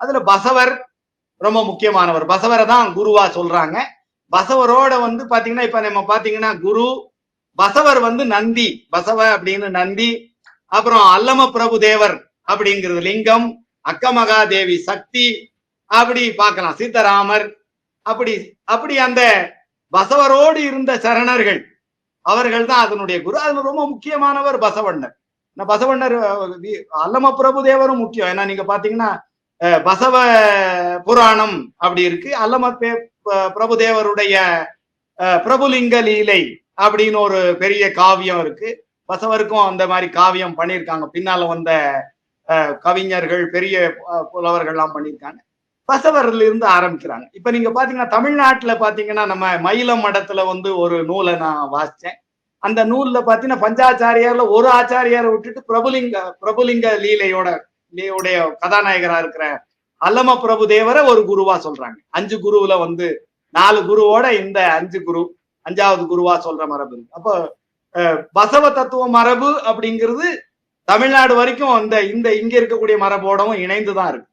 அதுல பசவர் ரொம்ப முக்கியமானவர். பசவரை தான் குருவா சொல்றாங்க. பசவரோட வந்து பாத்தீங்கன்னா இப்ப நம்ம பாத்தீங்கன்னா குரு பசவர் வந்து நந்தி பசவ அப்படின்னு நந்தி அப்புறம் அல்லம பிரபு தேவர் அப்படிங்கிறது லிங்கம் அக்கமகாதேவி சக்தி அப்படி பார்க்கலாம். சீதராமர் அப்படி அப்படி அந்த பசவரோடு இருந்த சரணர்கள் அவர்கள் தான் அதனுடைய குரு. அதுல ரொம்ப முக்கியமானவர் பசவண்ணர். இந்த பசவண்ணர் அல்லம பிரபு தேவரும் முக்கியம். ஏன்னா நீங்க பாத்தீங்கன்னா பசவ புராணம் அப்படி இருக்கு. அல்லம ப- பிரபுதேவருடைய பிரபுலிங்க லீலை அப்படின்னு ஒரு பெரிய காவியம் இருக்கு. பசவருக்கும் அந்த மாதிரி காவியம் பண்ணியிருக்காங்க. பின்னால வந்த கவிஞர்கள் பெரிய புலவர்கள்லாம் பண்ணியிருக்காங்க. பசவர்ல இருந்து ஆரம்பிக்கிறாங்க. இப்ப நீங்க பாத்தீங்கன்னா தமிழ்நாட்டுல பாத்தீங்கன்னா நம்ம மயிலம் மடத்துல வந்து ஒரு நூலை நான் வாசிச்சேன். அந்த நூல்ல பாத்தீங்கன்னா பஞ்சாச்சாரியார்ல ஒரு ஆச்சாரியாரை விட்டுட்டு பிரபுலிங்க பிரபுலிங்க லீலையோட லீலையுடைய கதாநாயகரா இருக்கிற அல்லம பிரபு தேவரை ஒரு குருவா சொல்றாங்க. அஞ்சு குருவுல வந்து நாலு குருவோட இந்த அஞ்சு குரு அஞ்சாவது குருவா சொல்ற மரபு. இருக்கு அப்போ அஹ், பசவ தத்துவ மரபு அப்படிங்கிறது தமிழ்நாடு வரைக்கும் அந்த இந்த இங்க இருக்கக்கூடிய மரபோடவும் இணைந்துதான் இருக்கு.